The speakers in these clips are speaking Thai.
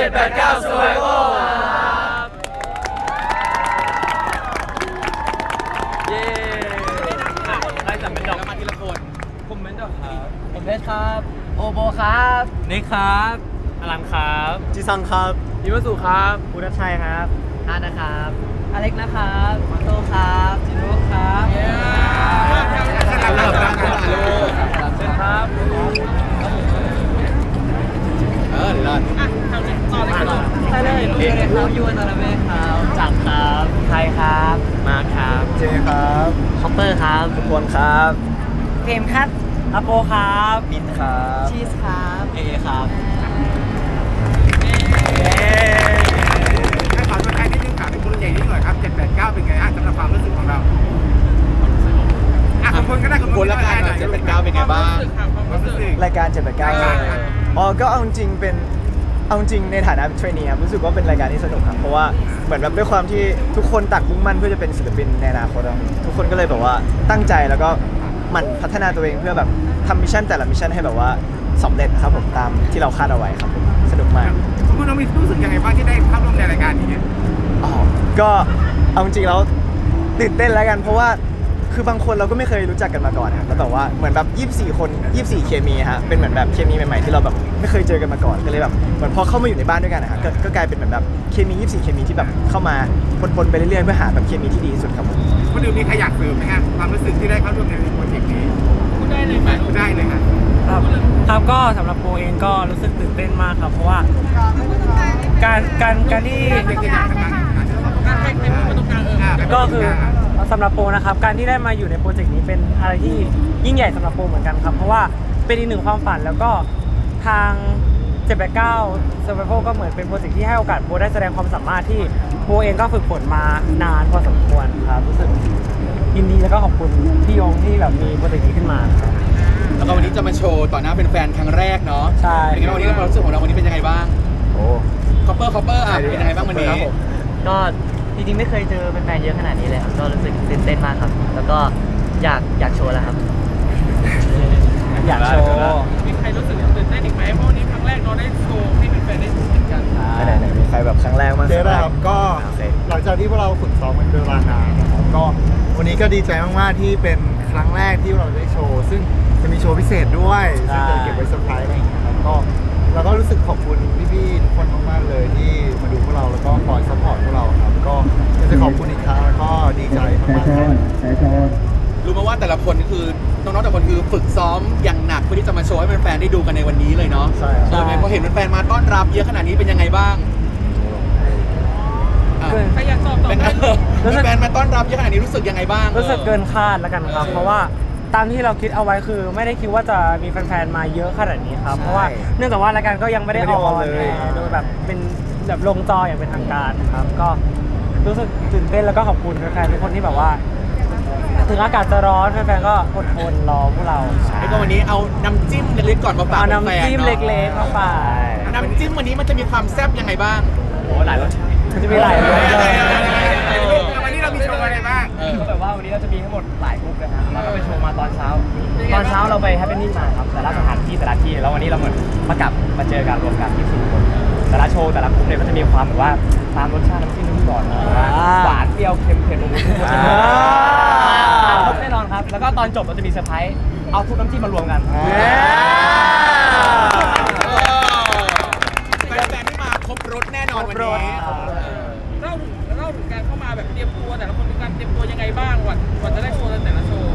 789 Survival ครับเย้ใครจับเป็นดอกมาทีละคนผมเป็นดอกครับผมเพชรครับ โอโบครับนี่ครับอลันครับจิซังครับยิมสุครับอุทัชชัยครับฮานะครับอเล็กนะครับมาโตครับจิโร่ครับเชิญครับ เออเดี๋ยวรอด ใช่เลยลูกเลยครับยูวันตาลาเบ้ครับจักรครับไทยครับ มาครับ เจครับ คอปเปอ ร์ครับทุกคนครับเฟรมครับอโปครับมินครับชีสครับเอครับให้ขอตัวแทนนิดนึงถามถึงโปรเจกต์นี้หน่อยครับ 789 เป็นไงฮะสำหรับความรู้สึกของเราอะคุณคนก็ได้คุณคนละกันหน่อยจะเป็นก้าวเป็นไงบ้างความรู้สึก รายการ7 8รายการครับ9อ๋อก็เอาจริงๆเป็น เอาจริงในฐานะเทรนนีครับรู้สึกว่าเป็นรายการที่สนุกครับเพราะว่าเหมือนแบบด้วยความที่ทุกคนต่างมุ่งมั่นเพื่อจะเป็นศิลปินในอนาคตอะทุกคนก็เลยแบบว่าตั้งใจแล้วก็หมันพัฒนาตัวเองเพื่อแบบทำมิชชั่นแต่ละมิชชั่นให้แบบว่าสำเร็จครับผมตามที่เราคาดเอาไว้ครับผมสนุกมาก คุณน้องมีรู้สึกยังไงบ้างที่ได้เข้าร่วมในรายการนี้ อ๋อ ก็เอาจริงๆแล้วตื่นเต้นแล้วกันเพราะว่า คือบางคนเราก็ไม่เคยรู้จักกันมาก่อนครับแล้วแบบว่าเหมือนแบบ24 คน 24 เคมีฮะเป็นเหมือนแบบเคมีใหม่ๆที่เราแบบไม่เคยเจอกันมาก่อนก็เลยแบบเหมือนพอเข้ามาอยู่ในบ้านด้วยกันนะฮะก็ก็กลายเป็นเหมือนแบบเคมี 24 เคมีที่แบบเข้ามาปนๆไปเรื่อยๆเพื่อหาแบบเคมีที่ดีที่สุดครับผมคนอื่นมีใครอยากเสริมไหมฮะความรู้สึกที่ได้เข้าร่วมในโปรเจกต์นี้พูดได้เลยไหมพูดได้เลยครับครับครับก็สำหรับโปเองก็รู้สึกตื่นเต้นมากครับเพราะว่าการการการที่เด็กๆอยากทำงานการให้ใครพูดตรงกลางเออก็คือ สำหรับโปนะครับการที่ได้มาอยู่ในโปรเจกต์นี้เป็นอะไรที่ยิ่งใหญ่สำหรับโปเหมือนกันครับ เพราะว่าเป็นอีกหนึ่งความฝันแล้วก็ทาง789 Survival ก็เหมือนเป็นโปรเจกต์ที่ให้โอกาสโปได้แสดงความสามารถที่โปเองก็ฝึกฝนมานานพอสมควรครับรู้สึกยินดีแล้วก็ขอบคุณพี่ยงที่แบบมีโปรเจกต์นี้ขึ้นมาครับแล้วก็วันนี้จะมาโชว์ต่อหน้าแฟนๆครั้งแรกเนาะใช่เป็นไงบ้างวันนี้ความรู้สึกของเราวันนี้เป็นยังไงบ้างโอ้คอปเปอร์คอปเปอร์อะเป็นยังไงบ้างวันนี้ครับผมก็ จริงๆไม่เคยเจอแฟนๆเยอะขนาดนี้เลยครับก็รู้สึกตื่นเต้นมากครับ แล้วก็อยากอยากโชว์แล้วครับ อยากโชว์มีใครรู้สึกตื่นเต้นอีกไหมเพราะวันนี้ครั้งแรกเราได้โชว์ให้แฟนๆได้ดูเหมือนกันไหนๆมีใครแบบครั้งแรกมั้างเจอแล้วครับก็โอเคหลังจากที่พวกเราฝึกซ้อมกันเป็นเวลานานนะครับก็วันนี้ก็ดีใจมากๆที่เป็นครั้งแรกที่เราได้โชว์ ซึ่งจะมีโชว์พิเศษด้วยซึ่งจะเก็บไว้เซอร์ไพรส์อะไรอย่างเงี้ยครับก็เราก็รู้สึกขอบคุณพี่ๆทุกคนมากๆเลย ฝึกซ้อมอย่างหนักเพื่อที่จะมาโชว์ให้แฟนๆได้ดูกันในวันนี้เลยเนาะใช่ครับเออพอเห็นแฟนๆมาต้อนรับเยอะขนาดนี้เป็นยังไงบ้างอะใครอยากตอบตอบเป็นได้แฟนๆมาต้อนรับเยอะขนาดนี้รู้สึกยังไงบ้างรู้สึกเกินคาดแล้วกันครับ เพราะว่าตามที่เราคิดเอาไว้คือ ไม่ได้คิดว่าจะมีแฟนๆมาเยอะขนาดนี้ครับ เพราะว่าเนื่องจากว่ารายการก็ยังไม่ได้ออนแอร์โดยแบบเป็นแบบลงจออย่างเป็นทางการครับ ก็รู้สึกตื่นเต้นแล้วก็ขอบคุณแฟนๆทุกคนที่แบบว่า ถึงอากาศจะร้อนแฟนๆก็อดทนรอพวกเราแล้วก็วันนี้เอาน้ำจิ้มเล็กๆก่อนมาฝากเอาแฟนน้ำๆจิ้มนาะเล็กๆมาฝากน้ำจิ้มวันนี้มันจะมีความแซ่บยังไงบ้าง โอ้หลายรสชาติมันจะมีหลายรสเลย วันนี้เรามีโชว์อะไรบ้างเออก็แบบว่าวันนี้เราจะมีทั้งหมดหลายกรุ๊ปเลยนะเราก็ไปโชว์มาตอนเช้า ตอนเช้าเราไปแฮปปี้นิ่มาครับ แต่ละสถานที่แต่ละที่ แล้ววันนี้เราเหมือนมากลับมาเจอกันรวมกันที่สี่คน แต่ละโชว์แต่ละกรุ๊ปเนี่ยก็จะมีความแบบว่าตามรสชาติน้ำจิ้มที่ก่อนหวานเปรี้ยวเค็มเผ็ดลงทุกรสคร บแน่นอนครับ แล้วก็ตอนจบเราจะมีเซอร์ไพรส์เอาทุกน้ำจิ้มมารวมกัน แฟนๆที่มาครบรถแน่นอนวันนี้ เล่าถึงเล่าถึงการเข้ามาแบบเตรียมตัวแต่ละคนมีการเตรียมตัวยังไงบ้างกว่าก่อนจะได้โชว์แต่ละโชว์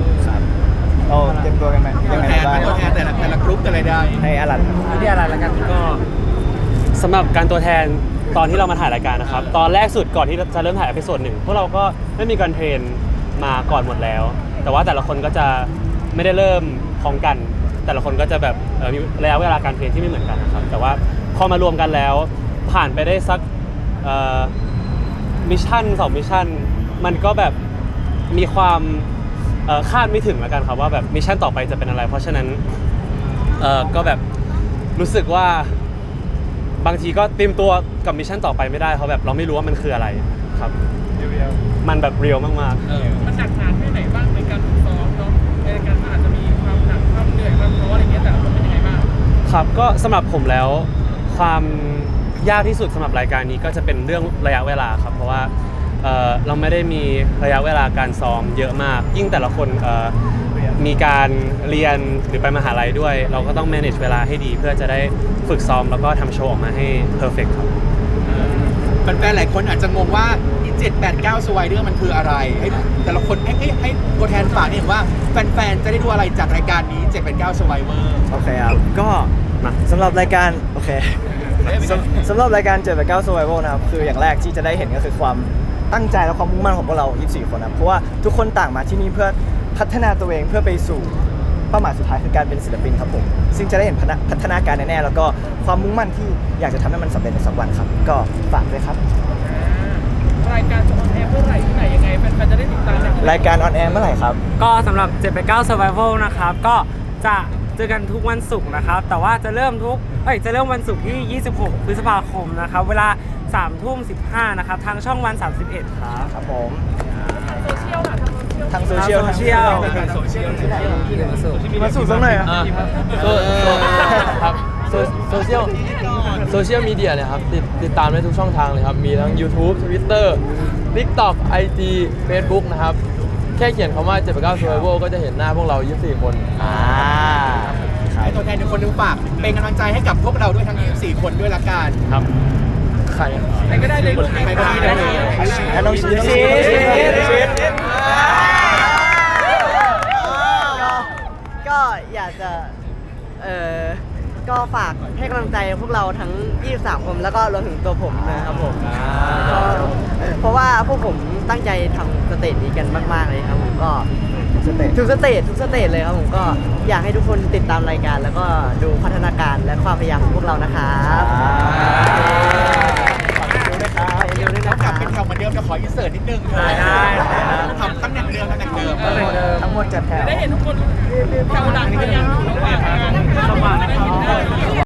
เราเตรียมตัวกันไหมตัวยังแทไงนบ้างตัวแทนแต่ละแต่ละกรุ๊ปแต่ละใดให้อลันที่อะไรแล้วกันก็สำหรับการตัวแทนตอนที่เรามาถ่ายรายการนะครับ ตอนแรกสุดก่อนที่จะเริ่มถ่ายเอพิโซดหนึ่งพวกเราก็ได้มีการเทรน มาก่อนหมดแล้ว แต่ว่าแต่ละคนก็จะไม่ได้เริ่มพร้อมกัน แต่ละคนก็จะแบบเอ่อมีระยะเวลาการเทรนที่ไม่เหมือนกันนะครับ แต่ว่าพอมารวมกันแล้ว ผ่านไปได้สักมิชชั่นสองมิชชั่นมันก็แบบมีความเอ่อคาดไม่ถึงแล้วกันครับว่าแบบมิชชั่นต่อไปจะเป็นอะไร เพราะฉะนั้นเอ่อก็แบบรู้สึกว่า บางทีก็เตรียมตัวกับมิชชั่นต่อไปไม่ได้เพราะแบบเราไม่รู้ว่ามันคืออะไรครับ มันแบบเรียลมากเออมันหนักหนาแค่ไหนบ้างในการฝึกซ้อมเนาะในการมันอาจจะมีความหนักความเหนื่อยความท้ออะไรเงี้ยแต่ละคนเป็นยังไงบ้างๆ ครับก็สำหรับผมแล้ว ความยากที่สุดสำหรับรายการนี้ก็จะเป็นเรื่องระยะเวลาครับ เพราะว่าเอ่อเราไม่ได้มีระยะเวลาการซ้อมเยอะมาก ยิ่งแต่ละคนเอ่อมีการเรียนหรือไปมหาลัยด้วย เราก็ต้อง manage เวลาให้ดี เพื่อจะได้ฝึกซ้อมแล้วก็ทำโชว์ออกมาให้ perfect ครับ แฟนๆหลายคนอาจจะงงว่า อีเจ็ดแปดเก้าสวายเดอร์มันคืออะไร ให้แต่ละคนให้ให้ให้ตัวแทนฝากนิดนึงว่าแฟนๆ จะได้ดูอะไรจากรายการนี้ 7 8 9 Survivor โอเคครับ ก็สำหรับรายการ โอเคสำสำหรับรายการ 7 8 9 Survival นะครับ คืออย่างแรกที่จะได้เห็นก็คือความตั้งใจและความมุ่งมั่นของพวกเรา 24 คนนะครับเพราะว่าทุกคนต่างมาที่นี่เพื่อพัฒนาตัวเองเพื่อไปสู่เป้าหมายสุดท้ายคือการเป็นศิลปินครับผม ซึ่งจะได้เห็นพัฒนาพัฒนาการแน่ๆแล้วก็ความมุ่งมั่นที่อยากจะทำให้มันสำเร็จในสักวันครับ ก็ฝากด้วยครับ รายการออนแอร์เมื่อไหร่ครับ ก็สำหรับ 789 Survival นะครับ ก็จะเจอกันทุกวันศุกร์นะครับ แต่ว่าจะเริ่มทุกเอ้ยจะเริ่มวันศุกร์ที่ 26 พฤษภาคมนะครับ เวลา3ทุ่ม15 นะครับ ทางช่องวัน 31 ครับ ครับผมโซเชียลค่ะทางโซเชียลทางโซเชียลทางโซเชียล โซเชียลมาสู่สักหน่อยอะครับโซโซเชียลโซเชียลมีเดียเนี่ยครับติดติดตามได้ทุกช่องทางเลยครับ มีทั้ง YouTube Twitter TikTok IG Facebook นะครับ แค่เขียนคำว่า789 Survival ก็จะเห็นหน้าพวกเรา 24 คน อ่าให้ตัวแทนหนึ่งคนหนึงฝากเป็นกำลังใจให้กับพวกเราด้วยทั้ง 24 คนด้วยละกันครับใครใครก็ได้เลยลูกใครก็ได้เลยแล้วน้องชีสชีสก็อยากจะเออ ก็ฝากให้กำลังใจพวกเราทั้ง 23 คนแล้วก็รวมถึงตัวผมนะครับผมก็เพราะว่าพวกผมตั้งใจทำสเตจนี้กันมากๆเลยครับผมก็สเตจทุกสเตจทุกสเตจเลยครับผมก็อยากให้ทุกคนติดตามรายการ แล้วก็ดูพัฒนาการและความพยายามของพวกเรานะครับฝากดูด้วยครับเร็วๆด้วยแล้นะวคกลัรับบเป็นแถวเหมือนเดิมจะขออินเสิร์ตนิดนึงได้ได้ทำตำแหน่งเดิมตำแหน่งเดิม ทั้งหมดจัดแถว ได้เห็นทุกคน แถวหลังพยายามอยู่ระว่างการระหว่างน